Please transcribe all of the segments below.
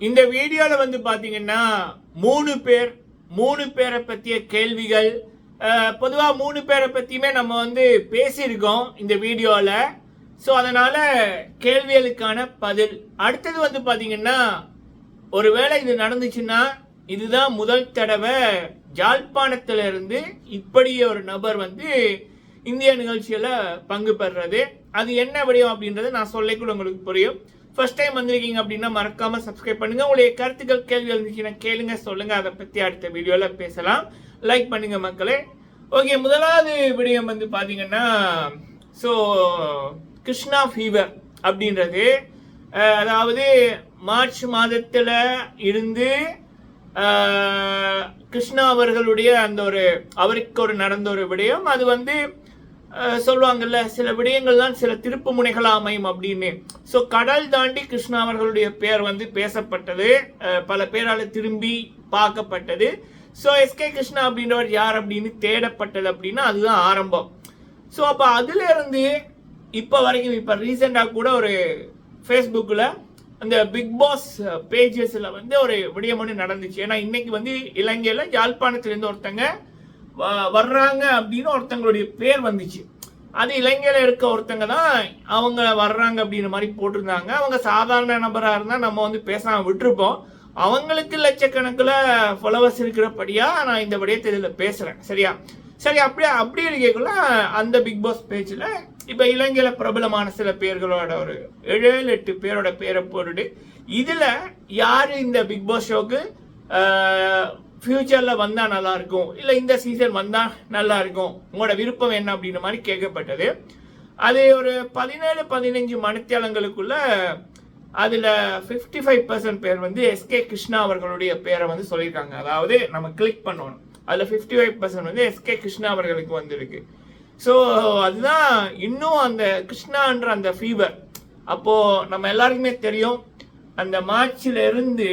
இந்த வீடியோவில் வந்து பார்த்தீங்கன்னா மூணு பேர் மூணு பேரை பற்றிய கேள்விகள் பொதுவாக மூணு பேரை பற்றியுமே நம்ம வந்து பேசியிருக்கோம் இந்த வீடியோவில் ஸோ அதனால் கேள்விகளுக்கான பதில். அடுத்தது வந்து பார்த்தீங்கன்னா ஒருவேளை இது நடந்துச்சுன்னா இதுதான் முதல் தடவை ஜாழ்ப்பாணத்திலிருந்து இப்படி ஒரு நபர் வந்து இந்திய நிகழ்ச்சியில் பங்கு பெறுறது. அது என்ன விடயம் அப்படின்றத நான் சொல்லிக்கூட உங்களுக்கு புரியும். ஃபர்ஸ்ட் டைம் வந்திருக்கீங்க அப்படின்னா மறக்காமல் சப்ஸ்கிரைப் பண்ணுங்கள் உங்களுடைய கருத்துக்கள் கேள்வி இருந்துச்சுன்னா கேளுங்க சொல்லுங்கள் அதை பற்றி அடுத்த வீடியோவில் பேசலாம். லைக் பண்ணுங்கள் மக்களே. ஓகே முதலாவது விடயம் வந்து பார்த்தீங்கன்னா ஸோ கிருஷ்ணா ஃபீவர் அப்படின்றது அதாவது மார்ச் மாதத்தில் இருந்து கிருஷ்ணா அவர்களுடைய அந்த ஒரு அவருக்கு ஒரு நடந்த ஒரு விடயம். அது வந்து சொல்லுவாங்கல்ல சில விடயங்கள் தான் சில திருப்பு முனைகளா அமையும் அப்படின்னு. ஸோ கடல் தாண்டி கிருஷ்ணா அவர்களுடைய பேர் வந்து பேசப்பட்டது. பல பேரால் திரும்பி பார்க்கப்பட்டது. ஸோ எஸ்கே கிருஷ்ணா அப்படின்றவர் யார் அப்படின்னு தேடப்பட்டது அப்படின்னா அதுதான் ஆரம்பம். ஸோ அப்போ அதுலேருந்து இப்போ வரைக்கும் இப்போ ரீசெண்டாக கூட ஒரு ஃபேஸ்புக்கில் அந்த பிக் பாஸ் பேஜஸில் வந்து ஒரு விடயம் ஒன்று நடந்துச்சு. ஏன்னா இன்னைக்கு வந்து இலங்கையில் யாழ்ப்பாணத்துலேருந்து ஒருத்தங்க வர்றாங்க அப்படின்னு ஒருத்தங்களுடைய பேர் வந்துச்சு. அது இலங்கையில் இருக்க ஒருத்தங்க தான் அவங்க வர்றாங்க அப்படின்ற மாதிரி போட்டிருந்தாங்க. அவங்க சாதாரண நபராக இருந்தால் நம்ம வந்து பேசாமல் விட்டுருப்போம். அவங்களுக்கு லட்சக்கணக்கில் ஃபாலோவர்ஸ் இருக்கிறபடியாக நான் இந்த விடயத்தை இதில் பேசுகிறேன் சரியா? சரி அப்படியே அப்படி இருக்கக்குள்ள அந்த பிக் பாஸ் பேஜில் இப்போ இலங்கையில் பிரபலமான சில பேர்களோட ஒரு ஏழு ஏழு எட்டு பேரோட பேரை போட்டுட்டு இதில் யார் இந்த பிக் பாஸ் ஷோக்கு ஃப்யூச்சரில் வந்தால் நல்லாயிருக்கும் இல்லை இந்த சீசன் வந்தால் நல்லாயிருக்கும் உங்களோட விருப்பம் என்ன அப்படின்ற மாதிரி கேட்கப்பட்டது. அது ஒரு பதினேழு பதினஞ்சு மணித்தியாலங்களுக்குள்ள அதில் ஃபிஃப்டி ஃபைவ் பர்சன்ட் பேர் வந்து எஸ்கே கிருஷ்ணா அவர்களுடைய பேரை வந்து சொல்லியிருக்காங்க. அதாவது நம்ம கிளிக் பண்ணணும். அதில் ஃபிஃப்டி ஃபைவ் பர்சன்ட் வந்து எஸ்கே கிருஷ்ணா அவர்களுக்கு வந்திருக்கு. ஸோ அதுதான் இன்னும் அந்த கிருஷ்ணான்ற அந்த ஃபீவர் அப்போது நம்ம எல்லாருக்குமே தெரியும். அந்த மார்ச்ல இருந்து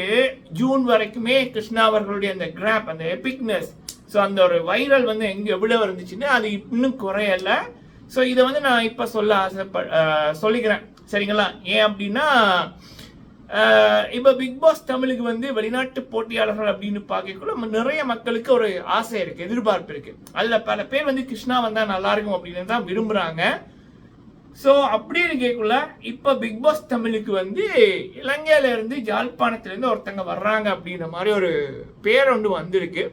ஜூன் வரைக்குமே கிருஷ்ணா அவர்களுடைய அந்த கிராப் அந்த எபிக்னஸ் ஸோ அந்த ஒரு வைரல் வந்து எங்க எவ்வளவு இருந்துச்சுன்னு அது இன்னும் குறையல. ஸோ இதை வந்து நான் இப்போ சொல்ல ஆசைப்ப சொல்லிக்கிறேன். சரிங்களா? ஏன் அப்படின்னா இப்போ பிக் பாஸ் தமிழுக்கு வந்து வெளிநாட்டு போட்டியாளர்கள் அப்படின்னு பார்க்கக்குள்ள நம்ம நிறைய மக்களுக்கு ஒரு ஆசை இருக்கு எதிர்பார்ப்பு இருக்கு. அதுல பல பேர் வந்து கிருஷ்ணா வந்தா நல்லா இருக்கும் அப்படின்னு தான் விரும்புறாங்க. ஸோ அப்படி இருக்கக்குள்ள இப்போ பிக் பாஸ் தமிழுக்கு வந்து இலங்கையிலேருந்து ஜாழ்ப்பாணத்துலேருந்து ஒருத்தங்க வர்றாங்க அப்படின்ற மாதிரி ஒரு பேர் ஒன்று வந்திருக்கு.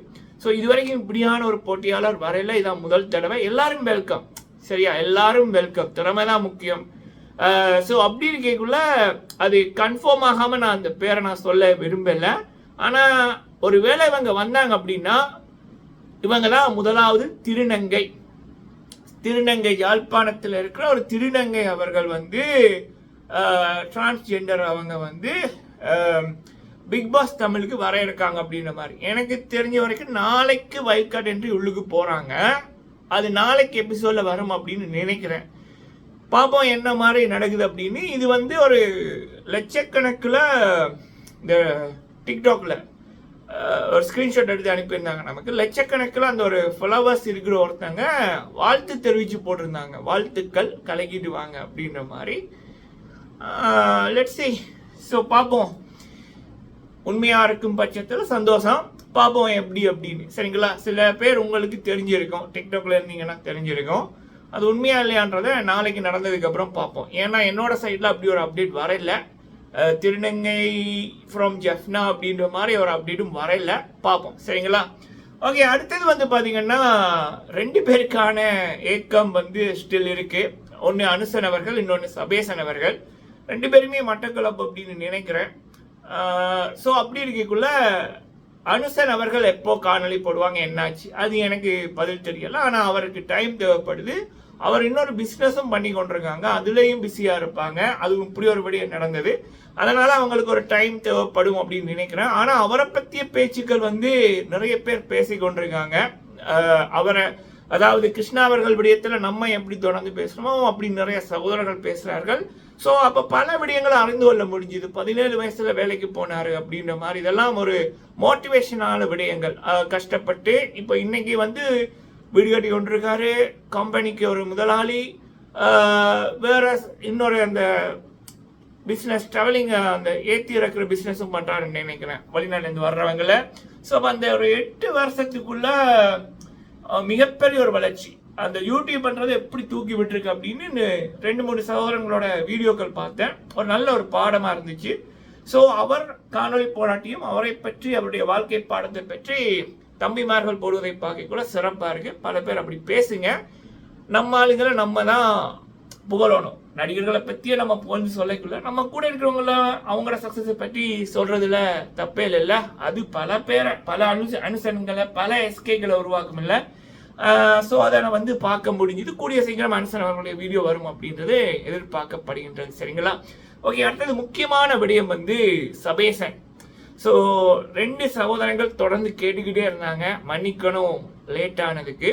ஸோ இதுவரைக்கும் இப்படியான ஒரு போட்டியாளர் வரையில இதான் முதல் தடவை. எல்லாரும் வெல்கம் சரியா? எல்லாரும் வெல்கம் திறமை தான் முக்கியம். ஸோ அப்படி இருக்கக்குள்ள அது கன்ஃபார்ம் ஆகாமல் நான் அந்த பேரை நான் சொல்ல விரும்பலை. ஆனால் ஒரு ஒருவேளை இவங்க வந்தாங்க அப்படின்னா இவங்க தான் முதலாவது திருநங்கை. திருநங்கை யாழ்ப்பாணத்தில் இருக்கிற ஒரு திருநங்கை அவர்கள் வந்து டிரான்ஸ்ஜெண்டர் அவங்க வந்து பிக் பாஸ் தமிழுக்கு வர இருக்காங்க அப்படின்ற மாதிரி. எனக்கு தெரிஞ்ச வரைக்கும் நாளைக்கு வைல்ட் என்று உள்ளுக்கு போகிறாங்க அது நாளைக்கு எபிசோட்ல வரும் அப்படின்னு நினைக்கிறேன். பார்ப்போம் என்ன மாதிரி நடக்குது அப்படின்னு. இது வந்து ஒரு லட்சக்கணக்கில் இந்த டிக்டாக்ல ஒரு ஸ்க்ரீன்ஷாட் எடுத்து அனுப்பியிருந்தாங்க. நமக்கு லட்சக்கணக்கில் அந்த ஒரு ஃபாலோவர்ஸ் இருக்கிற ஒருத்தங்க வாழ்த்து தெரிவித்து போட்டிருந்தாங்க. வாழ்த்துக்கள் கலக்கிட்டு வாங்க அப்படின்ற மாதிரி. லெட்ஸ் சி ஸோ பார்ப்போம். உண்மையாக இருக்கும் பட்சத்தில் சந்தோஷம். பார்ப்போம் எப்படி அப்படின்னு. சரிங்களா? சில பேர் உங்களுக்கு தெரிஞ்சிருக்கும். டிக்டாக்ல இருந்தீங்கன்னா தெரிஞ்சிருக்கும். அது உண்மையா இல்லையான்றதை நாளைக்கு நடந்ததுக்கப்புறம் பார்ப்போம். ஏன்னா என்னோட சைடில் அப்படி ஒரு அப்டேட் வரல. திருநங்கை ஃப்ரம் ஜெஃப்னா அப்படின்ற மாதிரி ஒரு அப்டேட்டும் வரையில பார்ப்போம். சரிங்களா? ஓகே அடுத்தது வந்து பார்த்தீங்கன்னா ரெண்டு பேருக்கான ஏக்கம் வந்து ஸ்டில் இருக்கு. ஒன்று அனுசன் அவர்கள் இன்னொன்று சபேசன் அவர்கள். ரெண்டு பேருமே மட்டக்களப்பு அப்படின்னு நினைக்கிறேன். ஸோ அப்படி இருக்கக்குள்ள அனுசன் அவர்கள் எப்போ காணொலி போடுவாங்க என்னாச்சு? அது எனக்கு பதில் தெரியல. ஆனால் அவருக்கு டைம் தேவைப்படுது. அவர் இன்னொரு பிஸ்னஸும் பண்ணி கொண்டிருக்காங்க. அதுலேயும் பிஸியாக இருப்பாங்க. அதுவும் இப்படி ஒரு விடயம் நடந்தது. அதனால் அவங்களுக்கு ஒரு டைம் தேவைப்படும் அப்படின்னு நினைக்கிறேன். ஆனால் அவரை பற்றிய பேச்சுக்கள் வந்து நிறைய பேர் பேசி கொண்டிருக்காங்க. அவரை அதாவது கிருஷ்ணா அவர்கள் விடயத்தில் நம்ம எப்படி தொடர்ந்து பேசுகிறோமோ அப்படி நிறைய சகோதரர்கள் பேசுகிறார்கள் ஸோ அப்போ பல விடயங்களை அறிந்து கொள்ள முடிஞ்சுது. பதினேழு வயசில் வேலைக்கு போனார் அப்படின்ற மாதிரி. இதெல்லாம் ஒரு மோட்டிவேஷனான விடயங்கள். கஷ்டப்பட்டு இப்போ இன்னைக்கு வந்து வீடு கட்டி கொண்டிருக்காரு கம்பெனிக்கு ஒரு முதலாளி. வேற இன்னொரு அந்த பிஸ்னஸ் ட்ராவலிங் அந்த ஏற்றி இறக்குற பிஸ்னஸும் பண்ணுறாருன்னு நினைக்கிறேன். வெளிநாட்டிலேருந்து வர்றவங்கள. ஸோ அந்த ஒரு எட்டு வருஷத்துக்குள்ள மிகப்பெரிய ஒரு வளர்ச்சி. அந்த யூடியூப் பண்ணுறது எப்படி தூக்கி விட்டுருக்கு அப்படின்னு ரெண்டு மூணு சகோதரங்களோட வீடியோக்கள் பார்த்தேன். ஒரு நல்ல ஒரு பாடமாக இருந்துச்சு. ஸோ அவர் காணொளி போராட்டியும் அவரை பற்றி அவருடைய வாழ்க்கை பாடத்தை பற்றி தம்பிமார்கள் போடுவதை பார்க்க கூட சிறப்பாக இருக்குது பல பேர் அப்படி பேசுங்க. நம்ம ஆளுங்களை நம்ம தான் புகழணும். நடிகர்களை பற்றியே நம்ம புகழ்ந்து சொல்லக்குள்ள நம்ம கூட இருக்கிறவங்கள அவங்களோட சக்ஸஸை பற்றி சொல்கிறதுல தப்பே இல்லைல்ல. அது பல பேரை பல அனுச அனுசரங்களை பல எஸ்கேகளை உருவாக்கும் இல்லை ஸோ அதை நான் வந்து பார்க்க முடிஞ்சுது. கூடிய சீக்கிரம் அனுசன் அவர்களுடைய வீடியோ வரும் அப்படின்றது எதிர்பார்க்கப்படுகின்றது. சரிங்களா? ஓகே அடுத்தது முக்கியமான விடயம் வந்து சபேசன். ஸோ ரெண்டு சகோதரங்கள் தொடர்ந்து கேட்டுக்கிட்டே இருந்தாங்க. மன்னிக்கணும். லேட் ஆனதுக்கு.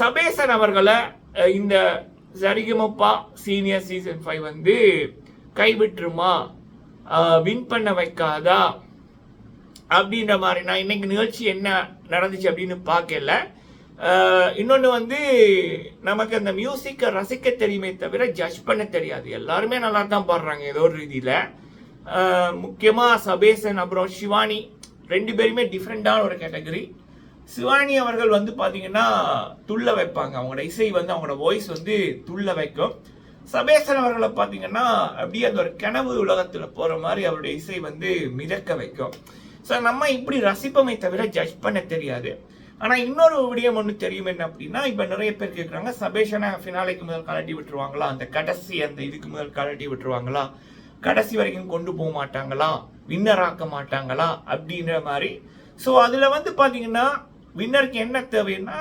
சபேசன் அவர்களை இந்த சரிகமப்பா சீனியர் சீசன் ஃபைவ் வந்து கைவிட்டுருமா? வின் பண்ண வைக்காதா? அப்படின்ற மாதிரி நான் இன்னைக்கு நிகழ்ச்சி என்ன நடந்துச்சு அப்படின்னு பார்க்கல. இன்னொன்று வந்து நமக்கு அந்த மியூசிக்கை ரசிக்க தெரியுமே தவிர ஜட்ஜ் பண்ண தெரியாது. எல்லாருமே நல்லா தான் பாடுறாங்க ஏதோ ஒரு ரீதியில். முக்கியமாக சபேசன் அப்புறம் சிவானி ரெண்டு பேருமே டிஃப்ரெண்டான ஒரு கேட்டகரி சிவானி அவர்கள் வந்து பார்த்தீங்கன்னா துள்ள வைப்பாங்க. அவங்களோட இசை வந்து அவங்களோட வாய்ஸ் வந்து துள்ள வைக்கும். சபேசன் அவர்களை பார்த்தீங்கன்னா அப்படியே அந்த ஒரு கனவு உலகத்தில் போகிற மாதிரி அவருடைய இசை வந்து மிதக்க வைக்கும். ஸோ நம்ம இப்படி ரசிப்போமே தவிர ஜட்ஜ் பண்ண தெரியாது. ஆனால் இன்னொரு விடயம் ஒன்று தெரியும் என்ன அப்படின்னா இப்போ நிறைய பேர் கேட்குறாங்க சபேஷனை ஃபினாலைக்கு முதல் கலட்டி விட்டுருவாங்களா? அந்த கடைசி அந்த இதுக்கு முதல் கலட்டி விட்டுருவாங்களா? கடைசி வரைக்கும் கொண்டு போக மாட்டாங்களா? வின்னர் ஆக்க மாட்டாங்களா? அப்படின்ற மாதிரி. ஸோ அதில் வந்து பார்த்தீங்கன்னா வின்னருக்கு என்ன தேவைன்னா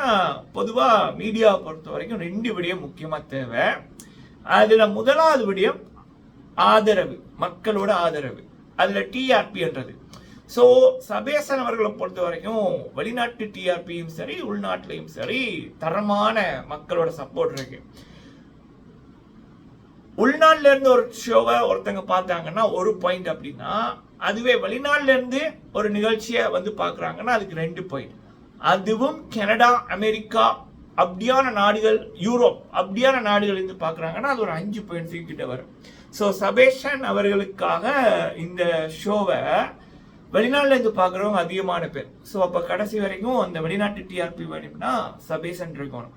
பொதுவாக மீடியாவை பொறுத்த வரைக்கும் ரெண்டு விடயம் முக்கியமாக தேவை. அதில் முதலாவது விடயம் ஆதரவு மக்களோட ஆதரவு. அதில் டிஆர்பின்றது ஸோ சபேசன் அவர்களை பொறுத்த வரைக்கும் வெளிநாட்டு டிஆர்பியும் சரி உள்நாட்டிலையும் சரி தரமான மக்களோட சப்போர்ட் இருக்குது உள்நாட்டுல இருந்து ஒரு ஷோவை ஒருத்தங்க பார்த்தாங்கன்னா ஒரு பாயிண்ட் அப்படின்னா அதுவே வெளிநாட்டிலேருந்து ஒரு நிகழ்ச்சியை வந்து பார்க்குறாங்கன்னா அதுக்கு ரெண்டு பாயிண்ட் அதுவும் கனடா அமெரிக்கா அப்படியான நாடுகள் யூரோப் அப்படியான நாடுகள் இருந்து பார்க்குறாங்கன்னா அது ஒரு அஞ்சு பாயிண்ட் கிட்ட வரும். ஸோ சபேஷன் அவர்களுக்காக இந்த ஷோவை வெளிநாட்டிலேருந்து பார்க்குறவங்க அதிகமான பேர். ஸோ அப்போ கடைசி வரைக்கும் அந்த வெளிநாட்டு டிஆர்பி வேணும்னா சபேஷன் இருக்கணும்.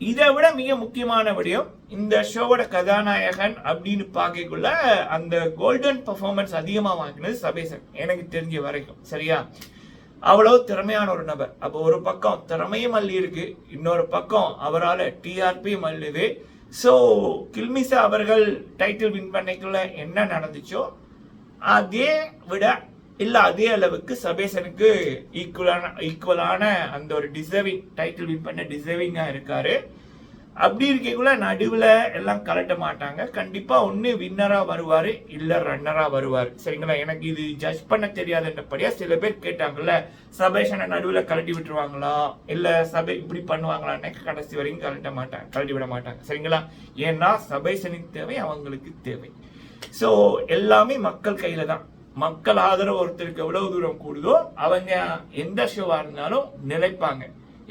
இதை விட மிக முக்கியமான விடயம் இந்த ஷோவோட கதாநாயகன் அப்படின்னு பார்க்கக்குள்ள அந்த கோல்டன் பர்ஃபார்மன்ஸ் அதிகமாக வாங்கினது சபேசன் எனக்கு தெரிஞ்ச வரைக்கும். சரியா? அவ்வளோ திறமையான ஒரு நபர். அப்போ ஒரு பக்கம் திறமையும் மல்லி இருக்கு இன்னொரு பக்கம் அவரால் டிஆர்பி மல்லுது ஸோ கில்மிசா அவர்கள் டைட்டில் வின் பண்ணிக்குள்ள என்ன நடந்துச்சோ அதே விட இல்ல அதே அளவுக்கு சபேசனுக்கு ஈக்குவலான ஈக்குவலான அந்த ஒரு டிசர்விங் டைட்டில் வின் பண்ண டிசர்விங்கா இருக்காரு. அப்படி இருக்கக்குள்ள நடுவில் எல்லாம் கலட்ட மாட்டாங்க. கண்டிப்பாக ஒன்று வின்னராக வருவார் இல்லை ரன்னராக வருவார். சரிங்களா? எனக்கு இது ஜட்ஜ் பண்ண தெரியாதுன்றபடியாக சில பேர் கேட்டாங்கல்ல சபேஷனை நடுவில் கலட்டி விட்டுருவாங்களா? இல்லை சபை இப்படி பண்ணுவாங்களான்னு கடைசி வரைக்கும் கலட்ட மாட்டாங்க கலட்டி விட மாட்டாங்க. சரிங்களா? ஏன்னா சபேஷனுக்கு தேவை அவங்களுக்கு தேவை. ஸோ எல்லாமே மக்கள் கையில் தான். மக்கள் ஆதரவு ஒருத்தருக்கு எவ்வளவு தூரம் கூடுதோ அவங்க எந்த ஷோவா இருந்தாலும் நிலைப்பாங்க.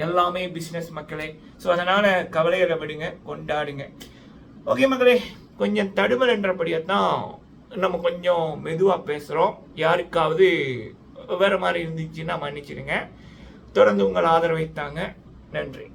எல்லாமே பிசினஸ் மக்களே. ஸோ அதனால கவலைகளை விடுங்க கொண்டாடுங்க. ஓகே மக்களே கொஞ்சம் தடுமல் என்றபடியே தான் நம்ம கொஞ்சம் மெதுவாக பேசுகிறோம் யாருக்காவது வேற மாதிரி இருந்துச்சுன்னா மன்னிச்சிடுங்க. தொடர்ந்து உங்கள் ஆதரவை தாங்க. நன்றி.